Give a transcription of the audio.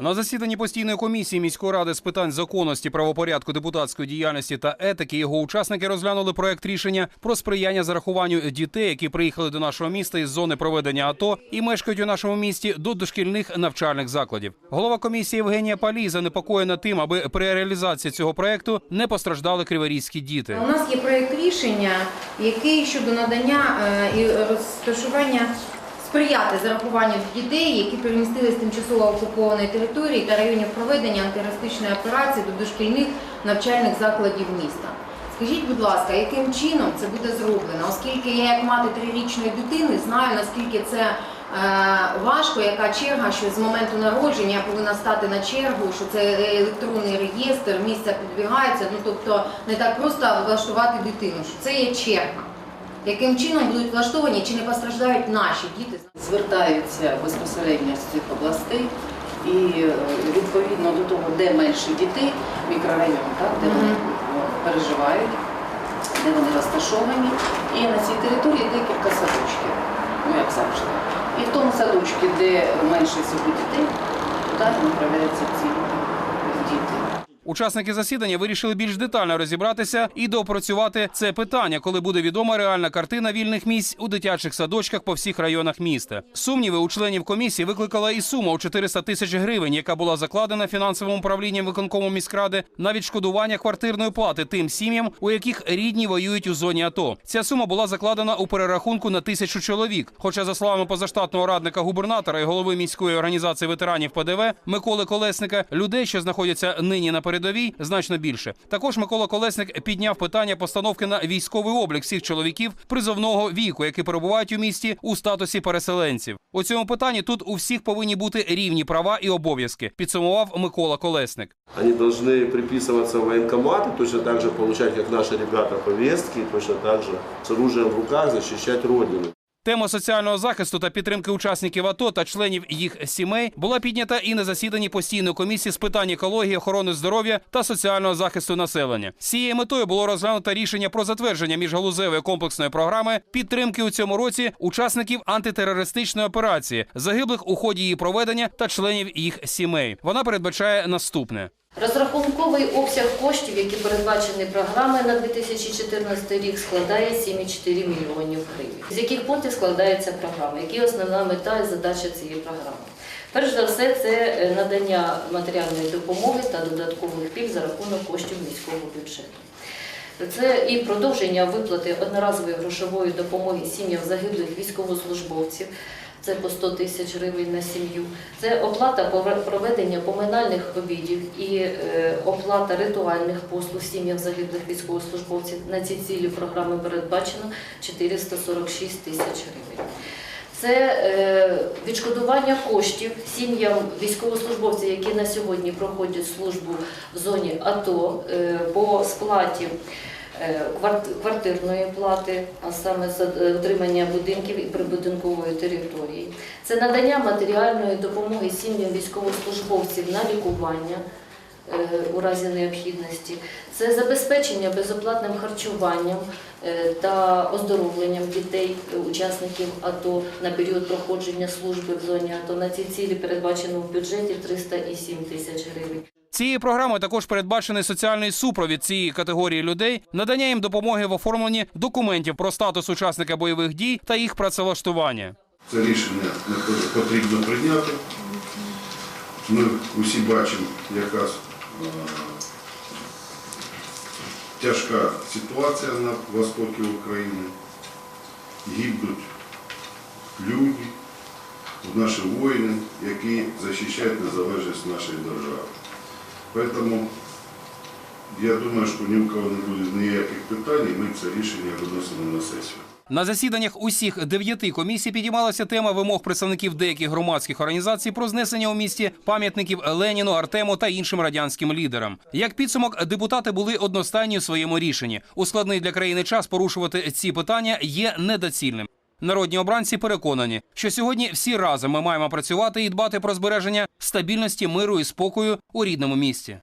На засіданні постійної комісії міської ради з питань законності, правопорядку, депутатської діяльності та етики його учасники розглянули проект рішення про сприяння зарахуванню дітей, які приїхали до нашого міста із зони проведення АТО і мешкають у нашому місті до дошкільних навчальних закладів. Голова комісії Євгенія Палій занепокоєна тим, аби при реалізації цього проекту не постраждали криворізькі діти. У нас є проєкт рішення, який щодо надання е, і розташування сприяти зарахуванню дітей, які перемістились з тимчасово окупованої території та районів проведення антитерористичної операції до дошкільних навчальних закладів міста. Скажіть, будь ласка, яким чином це буде зроблено? Оскільки я, як мати трирічної дитини, знаю наскільки це е, важко, яка черга, що з моменту народження я повинна стати на чергу, що це електронний реєстр, місця підбігається. Ну тобто не так просто влаштувати дитину, що це є черга. Яким чином будуть влаштовані, чи не постраждають наші діти? звертаються безпосередньо з цих областей і е, відповідно до того, де менше дітей, мікрорайон, так, де вони ну, переживають, де вони розташовані. І на цій території декілька садочків, ну як завжди. І в тому садочку, де менше всього дітей, туди направляються ці діти. Учасники засідання вирішили більш детально розібратися і доопрацювати це питання, коли буде відома реальна картина вільних місць у дитячих садочках по всіх районах міста. Сумніви у членів комісії викликала і сума у 400 тисяч гривень, яка була закладена фінансовим управлінням виконкому міськради на відшкодування квартирної плати тим сім'ям, у яких рідні воюють у зоні АТО. Ця сума була закладена у перерахунку на тисячу чоловік. Хоча, за словами позаштатного радника губернатора і голови міської організації ветеранів ПДВ Миколи Колесника, людей, що знаходяться нині на передовій, значно більше. Також Микола Колесник підняв питання постановки на військовий облік всіх чоловіків призовного віку, які перебувають у місті у статусі переселенців. У цьому питанні тут у всіх повинні бути рівні права і обов'язки. Підсумував Микола Колесник. Они должны приписываться в военкоматы, точно так же получать, как наши ребята, повестки, точно так же с оружием в руках защищать Родину. Тема соціального захисту та підтримки учасників АТО та членів їх сімей була піднята і на засіданні постійної комісії з питань екології, охорони здоров'я та соціального захисту населення. З цією метою було розглянуто рішення про затвердження міжгалузевої комплексної програми підтримки у цьому році учасників антитерористичної операції, загиблих у ході її проведення та членів їх сімей. Вона передбачає наступне. Розрахунковий обсяг коштів, які передбачені програмою на 2014 рік, складає 7,4 мільйонів гривень. З яких пунктів складається програма? Які основна мета і задача цієї програми? Перш за все, це е, надання матеріальної допомоги та додаткових пільг за рахунок коштів міського бюджету. Це і продовження виплати одноразової грошової допомоги сім'ям загиблих військовослужбовців. Це по 100 тисяч гривень на сім'ю. Це оплата проведення поминальних обідів і е, оплата ритуальних послуг сім'ям загиблих військовослужбовців. На ці цілі програми передбачено 446 тисяч гривень. Це е, відшкодування коштів сім'ям військовослужбовців, які на сьогодні проходять службу в зоні АТО е, по сплаті квартирної плати, а саме за е, утримання будинків і прибудинкової території. Це надання матеріальної допомоги сім'ям військовослужбовців на лікування е, у разі необхідності. Це забезпечення безоплатним харчуванням е, та оздоровленням дітей, е, учасників АТО на період проходження служби в зоні АТО. На ці цілі передбачено в бюджеті 307 тисяч гривень. Цією програмою також передбачений соціальний супровід цієї категорії людей, надання їм допомоги в оформленні документів про статус учасника бойових дій та їх працевлаштування. Це рішення потрібно прийняти. Ми усі бачимо, яка е, тяжка ситуація на востокі України. Гибнуть люди, наші воїни, які захищають незалежність нашої держави. Тому я думаю, що ні у кого не буде ніяких питань, і ми це рішення виносимо на сесію. На засіданнях усіх дев'яти комісій підіймалася тема вимог представників деяких громадських організацій про знесення у місті пам'ятників Леніну, Артему та іншим радянським лідерам. Як підсумок, депутати були одностайні у своєму рішенні. У складний для країни час порушувати ці питання є недоцільним. Народні обранці переконані, що сьогодні всі разом ми маємо працювати і дбати про збереження стабільності, миру і спокою у рідному місті.